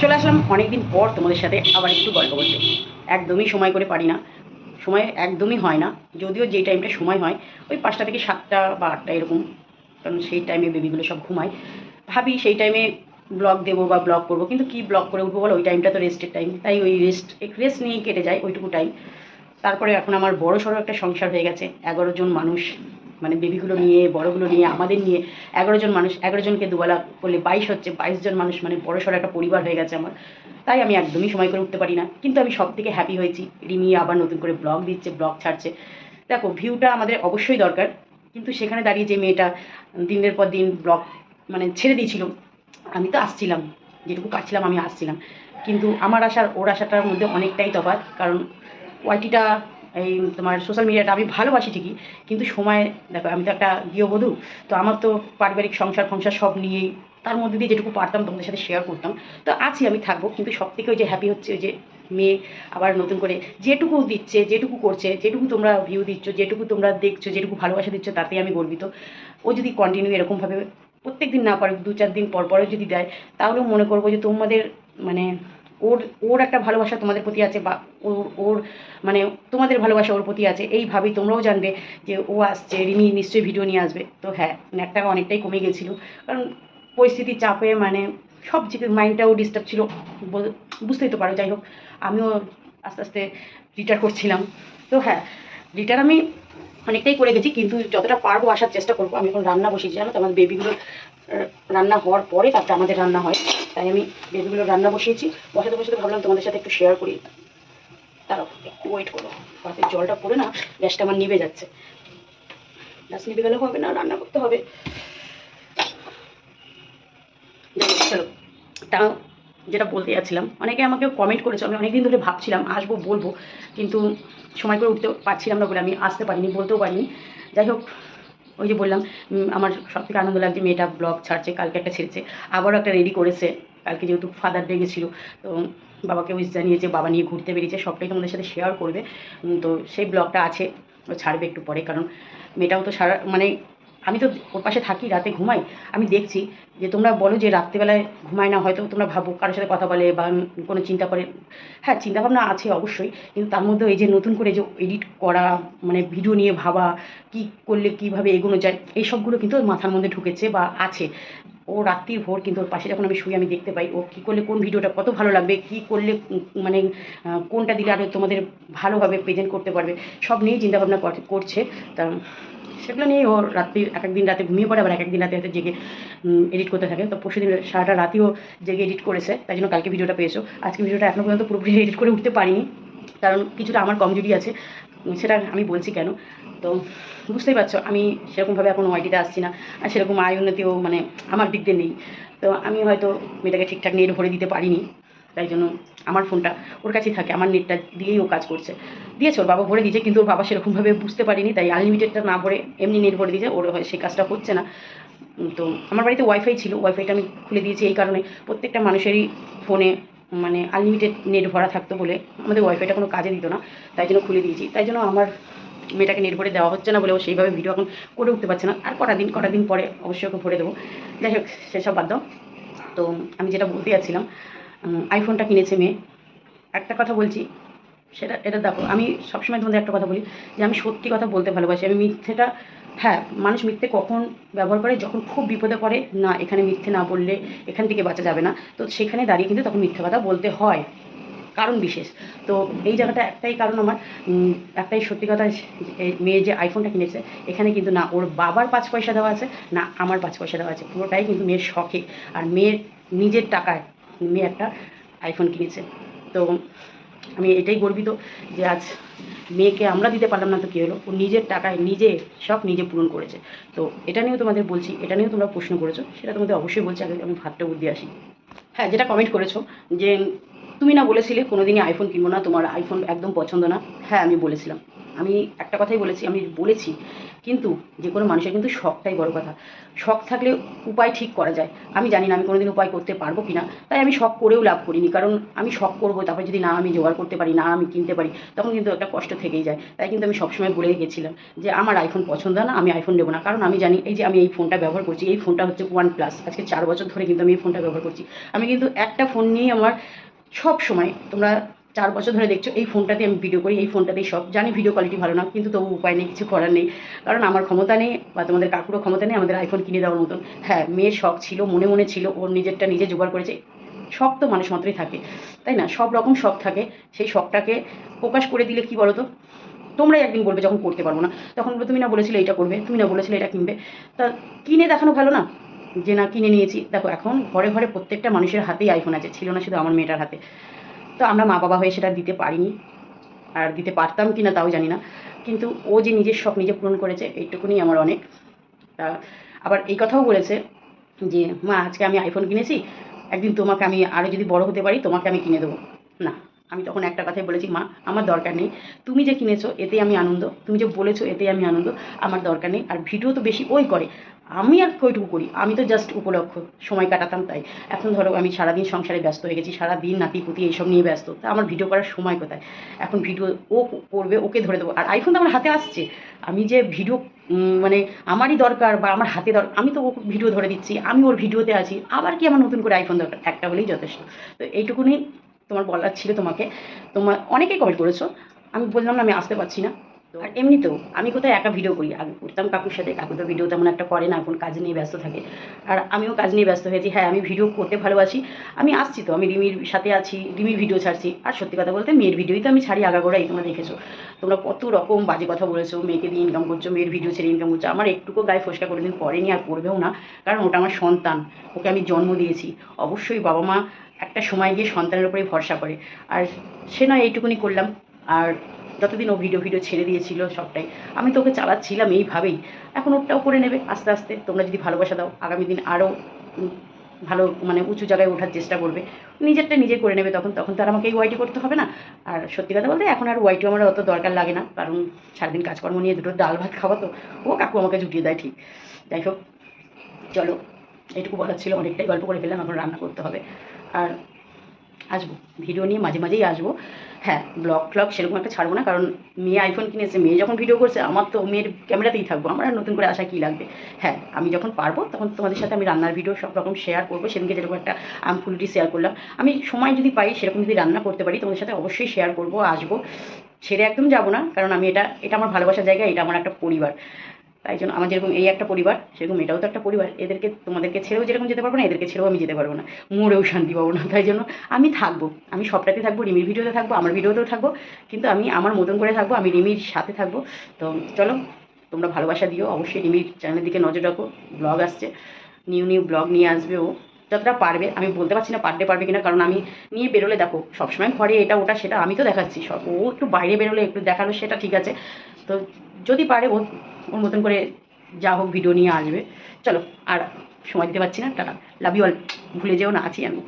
চলে আসলাম অনেকদিন পর তোমাদের সাথে আবার একটু গল্প করতে। একদমই সময় করে পারি না। সময় একদমই হয় না। যদিও যে টাইমটা সময় হয়, ওই পাঁচটা থেকে সাতটা বা আটটা এরকম, কারণ সেই টাইমে বেবিগুলো সব ঘুমায়। ভাবি সেই টাইমে ব্লগ দেবো বা ব্লগ করব, কিন্তু কি ব্লগ করে উঠবো বলো? ওই টাইমটা তো রেস্টের টাইম তাই ওই রেস্ট রেস্ট নিয়েই কেটে যায় ওইটুকু টাইম তারপরে এখন আমার বড় সড়ো একটা সংসার হয়ে গেছে। এগারো জন মানুষ। মানে বেবিগুলো নিয়ে, বড়গুলো নিয়ে, আমাদের নিয়ে এগারো জন মানুষ, এগারো জনকে দুবেলা করলে বাইশ হচ্ছে, বাইশ জন মানুষ মানে বড় সড়ো একটা পরিবার হয়ে গেছে আমার। তাই আমি একদমই সময় করে উঠতে পারি না। কিন্তু আমি সব থেকে হ্যাপি হয়েছি। রিমি আবার নতুন করে ব্লগ দিচ্ছে ব্লগ ছাড়ছে। দেখো ভিউটা আমাদের অবশ্যই দরকার। কিন্তু সেখানে দাঁড়িয়ে যে মেয়েটা দিনের পর দিন ব্লগ মানে ছেড়ে দিয়েছিল, আমি তো আসছিলাম। যেটুকু পারছিলাম আমি আসছিলাম। কিন্তু আমার আসার ওর আসাটার মধ্যে অনেকটাই তফাৎ। কারণ ওয়াইটিটা এই তোমার সোশ্যাল মিডিয়াটা আমি ভালোবাসি ঠিকই, কিন্তু সময়, দেখো আমি তো একটা গৃহবধূ, তো আমার তো পারিবারিক সংসার ফংসার সব নিয়েই, তার মধ্যে দিয়ে যেটুকু পারতাম তোমাদের সাথে শেয়ার করতাম, তো আছি আমি থাকব, কিন্তু সব থেকে ওই যে হ্যাপি হচ্ছে ওই যে মেয়ে আবার নতুন করে যেটুকু দিচ্ছে, যেটুকু করছে, যেটুকু তোমরা ভিউ দিচ্ছ, যেটুকু তোমরা দেখছ, যেটুকু ভালোবাসা দিচ্ছ, তাতেই আমি গর্বিত। ও যদি কন্টিনিউ এরকমভাবে প্রত্যেক দিন না পারে, দু চার দিন পর পরে যদি দেয়, তাহলেও মনে করব যে তোমাদের মানে ওর ওর একটা ভালোবাসা তোমাদের প্রতি আছে বা ওর ওর মানে তোমাদের ভালোবাসা ওর প্রতি আছে এইভাবেই তোমরাও জানবে যে ও আসছে, রিমি নিশ্চয়ই ভিডিও নিয়ে আসবে। তো হ্যাঁ ন্যাকটা অনেকটাই কমে গেছিল। কারণ পরিস্থিতির চাপে মানে সব দিকে মাইন্ডটাও ডিস্টার্ব ছিল বুঝতেই তো পারো, যাই হোক, আমিও আস্তে আস্তে রিটায়ার করছিলাম। তো হ্যাঁ রিটায়ার আমি অনেকটাই করে গেছি, কিন্তু যতটা পারব আসার চেষ্টা করব। আমি এখন রান্না বসেছি, জানো তো? আমার বেবিগুলো রান্না হওয়ার পরে তারপরে আমাদের রান্না হয়। তাই আমি বেবিগুলো রান্না বসিয়েছি। বসাতে বসাতে ভাবলাম তোমাদের সাথে একটু শেয়ার করি। তারাও একটু ওয়েট করো। পাতে জলটা পড়ে না, গ্যাসটা আমার নিভে যাচ্ছে। গ্যাস নিভে গেলে হবে না, রান্না করতে হবে। চলো, তা যেটা বলতে যাচ্ছিলাম, অনেকে আমাকে কমেন্ট করেছে, আমি অনেকদিন ধরে ভাবছিলাম, আসব, বলব, কিন্তু সময় করে উঠতে পারছিলাম না বলে আমি আসতে পারিনি, বলতেও পারিনি। যাই হোক ওই যে বললাম আমার সব থেকে আনন্দ লাগছে মেয়েটা ব্লগ ছাড়ছে, কালকে একটা ছেড়েছে, আবারও একটা রেডি করেছে, কালকে যেহেতু ফাদার ডে গেছিল, তো বাবাকে উইস জানিয়েছে, বাবা নিয়ে ঘুরতে বেরিয়েছে, সবটাই তোমাদের সাথে শেয়ার করবে তো সেই ব্লগটা আছে, ও ছাড়বে একটু পরে, কারণ মেয়েটাও তো সারা মানে আমি তো ওর পাশে থাকি, রাতে ঘুমাই। আমি দেখছি যে তোমরা বলো যে রাত্রেবেলায় ঘুমায় না, হয়তো তোমরা ভাবো কারোর সাথে কথা বলে বা কোনো চিন্তা করে। হ্যাঁ চিন্তাভাবনা আছে অবশ্যই, কিন্তু তার মধ্যে এই যে নতুন করে যে এডিট করা মানে ভিডিও নিয়ে ভাবা, কি করলে কীভাবে এগোনো যায়, এই সবগুলো কিন্তু ওর মাথার মধ্যে ঢুকেছে বা আছে। ও রাত্রির ভোর কিন্তু ওর পাশে যখন আমি শুয়ে আমি দেখতে পাই, ও কী করলে কোন ভিডিওটা কত ভালো লাগবে, কী করলে মানে কোনটা দিলে আরও তোমাদের ভালোভাবে প্রেজেন্ট করতে পারবে, সব নিয়েই চিন্তাভাবনা কর- করছে। তা সেগুলো নিয়ে ও রাত্রি এক একদিন রাতে ঘুমিয়ে পড়ে, আবার এক একদিন রাতে রাতে জেগে এডিট করতে থাকে। তো পরশু দিন সারাটা রাতেও জেগে এডিট করেছে, তাই জন্য কালকে ভিডিওটা পেয়েছ। আজকে ভিডিওটা এখনও পর্যন্ত পুরোপুরি এডিট করে উঠতে পারিনি, কারণ কিছুটা আমার কমজোরি আছে সেটা আমি বলছি কেন? তো বুঝতেই পারছ, আমি সেরকমভাবে এখন ওয়াইটিতে আসছি না, আর সেরকম আয় উন্নতিও মানে আমার দিক দিয়ে নেই। তো আমি হয়তো মেয়েটাকে ঠিকঠাক নেট ভরে দিতে পারিনি। তাই জন্য আমার ফোনটা ওর কাছেই থাকে, আমার নেটটা দিয়েই ও কাজ করছে। দিয়েছে ওর বাবা ভরে দিয়েছে, কিন্তু ওর বাবা সেরকমভাবে বুঝতে পারিনি, তাই আনলিমিটেডটা না ভরে এমনি নেট ভরে দিয়েছে, ওর সেই কাজটা হচ্ছে না। তো আমার বাড়িতে ওয়াইফাই ছিল ওয়াইফাইটা আমি খুলে দিয়েছি এই কারণে। প্রত্যেকটা মানুষেরই ফোনে মানে আনলিমিটেড নেট ভরা থাকতো বলে আমাদের ওয়াইফাইটা কোনো কাজে দিত না, তাই জন্য খুলে দিয়েছি। তাই জন্য আমার মেয়েটাকে নেট ভরে দেওয়া হচ্ছে না বলে ও সেইভাবে ভিডিও এখন করে উঠতে পারছে না। আর কটা দিন কটা দিন পরে অবশ্যই ওকে ভরে দেবো। যাই হোক, সেসব বাদ দাও। তো আমি যেটা বলতে যাচ্ছিলাম আইফোনটা কিনেছে মেয়ে। একটা কথা বলছি, সেটা, এটা দেখো, আমি সবসময় তোমাদের একটা কথা বলি, যে আমি সত্যি কথা বলতে ভালোবাসি। আমি মিথ্যেটা হ্যাঁ মানুষ মিথ্যে কখন ব্যবহার করে? যখন খুব বিপদে পড়ে, না, এখানে মিথ্যে না বললে এখান থেকে বাঁচা যাবে না। তো সেখানে দাঁড়িয়ে কিন্তু তখন মিথ্যে কথা বলতে হয়। কারণ বিশেষ। তো এই জায়গাটা একটাই কারণ আমার। একটাই সত্যি কথা মেয়ে যে আইফোনটা কিনেছে, এখানে কিন্তু না ওর বাবার পাঁচ পয়সা দেওয়া আছে, না আমার পাঁচ পয়সা দেওয়া আছে। পুরোটাই কিন্তু মেয়ের শখে। আর মেয়ের নিজের টাকায় মেয়ে একটা আইফোন কিনেছে। তো আমি এটাই গর্বিত যে আজ মেয়েকে আমরা দিতে পারলাম না, তো কী হলো? ও নিজের টাকায় নিজে, সব নিজে পূরণ করেছে। তো এটা নিয়েও তোমাদের বলছি, এটা নিয়েও তোমরা প্রশ্ন করেছ, সেটা তোমাদের অবশ্যই বলছি, আগে আমি ভাতটা বুদ্ধি আসি। হ্যাঁ যেটা কমেন্ট করেছ যে তুমি না বলেছিলে কোনোদিনই আইফোন কিনবো না, তোমার আইফোন একদম পছন্দ না। হ্যাঁ আমি বলেছিলাম। আমি একটা কথাই বলেছি, আমি বলেছি, কিন্তু যে কোনো মানুষের কিন্তু শখটাই বড় কথা। শখ থাকলে উপায় ঠিক করা যায়। আমি জানি না আমি কোনোদিন উপায় করতে পারব কি না তাই আমি শখ করেও লাভ করিনি, কারণ আমি শখ করব, তারপরে যদি না আমি জোগাড় করতে পারি, না আমি কিনতে পারি, তখন কিন্তু একটা কষ্ট থেকেই যায়। তাই কিন্তু আমি সবসময় বলে গেছিলাম যে, আমার আইফোন পছন্দ না, আমি আইফোন নেব না। কারণ আমি জানি, এই যে আমি এই ফোনটা ব্যবহার করছি, এই ফোনটা হচ্ছে ওয়ান প্লাস আজকে চার বছর ধরে কিন্তু আমি এই ফোনটা ব্যবহার করছি। আমি কিন্তু একটা ফোন নিয়ে আমার সব সময় তোমরা চার বছর ধরে দেখছ, এই ফোনটাতে আমি ভিডিও করি, এই ফোনটাতেই সব। জানি ভিডিও কোয়ালিটি ভালো না, কিন্তু তবু উপায় নেই, কিছু করার নেই। কারণ আমার ক্ষমতা নেই, বা তোমাদের কাকুরও ক্ষমতা নেই, আমাদের আইফোন কিনে দেওয়ার মতন। হ্যাঁ মেয়ের শখ ছিল, মনে মনে ছিল, ওর নিজেরটা নিজে জোগাড় করেছে। শখ তো মানুষ মাত্রই থাকে, তাই না? সব রকম শখ থাকে। সেই শখটাকে প্রকাশ করে দিলে কি বলো তো তোমরাই একদিন বলবে যখন করতে পারব না। তখন তুমি না বলেছিলে এটা করবে, তুমি না বলেছিলে এটা কিনবে। তা কিনে দেখানো ভালো না? যে না কিনে নিয়েছি। দেখো, এখন ঘরে ঘরে প্রত্যেকটা মানুষের হাতেই আইফোন আছে। ছিল না শুধু আমার মেয়েটার হাতে। তো আমরা মা বাবা হয়ে সেটা দিতে পারিনি। আর দিতে পারতাম কি না তাও জানি না। কিন্তু ও যে নিজের শখ নিজে পূরণ করেছে, এইটুকুনি আমার অনেক। তা আবার এই কথাও বলেছে যে, মা, আজকে আমি আইফোন কিনেছি। একদিন তোমাকে আমি আরও যদি বড় হতে পারি, তোমাকে আমি কিনে দেবো। না, আমি তখন একটা কথাই বলেছি, মা, আমার দরকার নেই। তুমি যে কিনেছো, এতেই আমি আনন্দ। তুমি যে বলেছ, এতেই আমি আনন্দ। আমার দরকার নেই। আর ভিডিও তো বেশি ওই করে। আমি আর কইটুকু করি, আমি তো জাস্ট উপলক্ষ, সময় কাটাতাম তাই। এখন ধরো আমি সারাদিন সংসারে ব্যস্ত হয়ে গেছি, সারাদিন নাতি পুতি এইসব নিয়ে ব্যস্ত, তা আমার ভিডিও করার সময় কোথায়? এখন ভিডিও ও করবে, ওকে ধরে দেবো। আর আইফোন তো আমার হাতে আসছে। আমি যে ভিডিও মানে আমারই দরকার বা আমার হাতে দরকার আমি তো ও ভিডিও ধরে দিচ্ছি, আমি ওর ভিডিওতে আছি, আবার কি আমার নতুন করে আইফোন দরকার? একটা হলেই যথেষ্ট। তো এইটুকুনি তোমার বলার ছিল তোমাকে। তোমার অনেকেই কমেন্ট করেছ। আমি বললাম না, আমি আসতে পারছি না। আর এমনিতেও আমি কোথায় একা ভিডিও করি, আগে করতাম কাকুর সাথে, কাকু তো ভিডিও তেমন একটা করে না, এখন কাজ নিয়ে ব্যস্ত থাকে। আর আমিও কাজ নিয়ে ব্যস্ত হয়েছি হ্যাঁ আমি ভিডিও করতে ভালোবাসি। আমি আসছি তো, আমি রিমির সাথে আছি, রিমির ভিডিও ছাড়ছি। আর সত্যি কথা বলতে মেয়ের ভিডিওই তো আমি ছাড়ি, আগাগোড়াই তোমরা দেখেছ। তোমরা কত রকম বাজে কথা বলেছ, মেয়েকে দিয়ে ইনকাম করছ, মেয়ের ভিডিও ছেড়ে ইনকাম করছ। আমার একটুকু গায়ে ফসকা কোনোদিন পড়েনি আর করবেও না, কারণ ওটা আমার সন্তান, ওকে আমি জন্ম দিয়েছি। অবশ্যই বাবা মা একটা সময় গিয়ে সন্তানের উপরেই ভরসা করে। আর সে নয়, এইটুকুনি করলাম। আর যতদিন ও ভিডিও ভিডিও ছেড়ে দিয়েছিল সবটাই, আমি তোকে চালাচ্ছিলাম এইভাবেই। এখন ওটাও করে নেবে আস্তে আস্তে, তোমরা যদি ভালোবাসা দাও, আগামী দিন আরও ভালো মানে উঁচু জায়গায় ওঠার চেষ্টা করবে। নিজেরটা নিজে করে নেবে তখন তখন তো আর আমাকে এই ওয়াইটি করতে হবে না। আর সত্যি কথা বলতে এখন আর ওয়াইটি আমার অত দরকার লাগে না, কারণ সারাদিন কাজকর্ম নিয়ে দুটো ডাল ভাত খাওয়া তো, ও কাকু আমাকে জুটিয়ে দেয় ঠিক। যাই হোক, চলো এটুকু বলার ছিল, অনেকটাই গল্প করে ফেললাম, এখন রান্না করতে হবে। আর আসব, ভিডিও নিয়ে মাঝে মাঝেই আসব। হ্যাঁ ব্লগ ফ্লগ সেরকম একটা ছাড়বো না, কারণ মেয়ে আইফোন কিনেছে, মেয়ে যখন ভিডিও করছে, আমার তো মেয়ের ক্যামেরাতেই থাকব, আমার আর নতুন করে আসা কী লাগবে? হ্যাঁ আমি যখন পারব, তখন তোমাদের সাথে আমি রান্নার ভিডিও সব রকম শেয়ার করব, সেদিনকে যেরকম একটা আম ফুলটি শেয়ার করলাম। আমি সময় যদি পাই, সেরকম যদি রান্না করতে পারি, তোমাদের সাথে অবশ্যই শেয়ার করব, আসব। ছেড়ে একদম যাব না, কারণ আমি এটা এটা আমার ভালোবাসার জায়গা, এটা আমার একটা পরিবার। তাই জন্য আমার যেরকম এই একটা পরিবার, সেরকম এটাও তো একটা পরিবার। এদেরকে, তোমাদেরকে ছেড়েও যেরকম যেতে পারব না, এদেরকে ছেড়েও আমি যেতে পারব না। মরেও শান্তি পাবো না। তাই জন্য আমি থাকব। আমি সবটাতে থাকব, রিমির ভিডিওতে থাকব, আমার ভিডিওতেও থাকব। কিন্তু আমি আমার মতন করে থাকব, আমি রিমির সাথে থাকব। তো চলো, তোমরা ভালোবাসা দিও। অবশ্যই রিমির চ্যানেলের দিকে নজর রাখো। ব্লগ আসছে। নিউ নিউ ব্লগ নিয়ে আসবে ও। যতটা পারবে, আমি বলতে পারছি না পারতে পারবে কিনা, কারণ আমি নিয়ে বেরোলে দেখো, সবসময় ঘরে এটা, ওটা, সেটা, আমি তো দেখাচ্ছি। সব, ও একটু বাইরে বেরোলে, একটু দেখাল, সেটা ঠিক আছে। তো যদি পারে ও ওর মতন করে যা হোক ভিডিও নিয়ে আসবে। চলো, আর সময় দিতে পারছি না, টাটা। লাভ ইউ অল ভুলে যেও না, আছি আমি।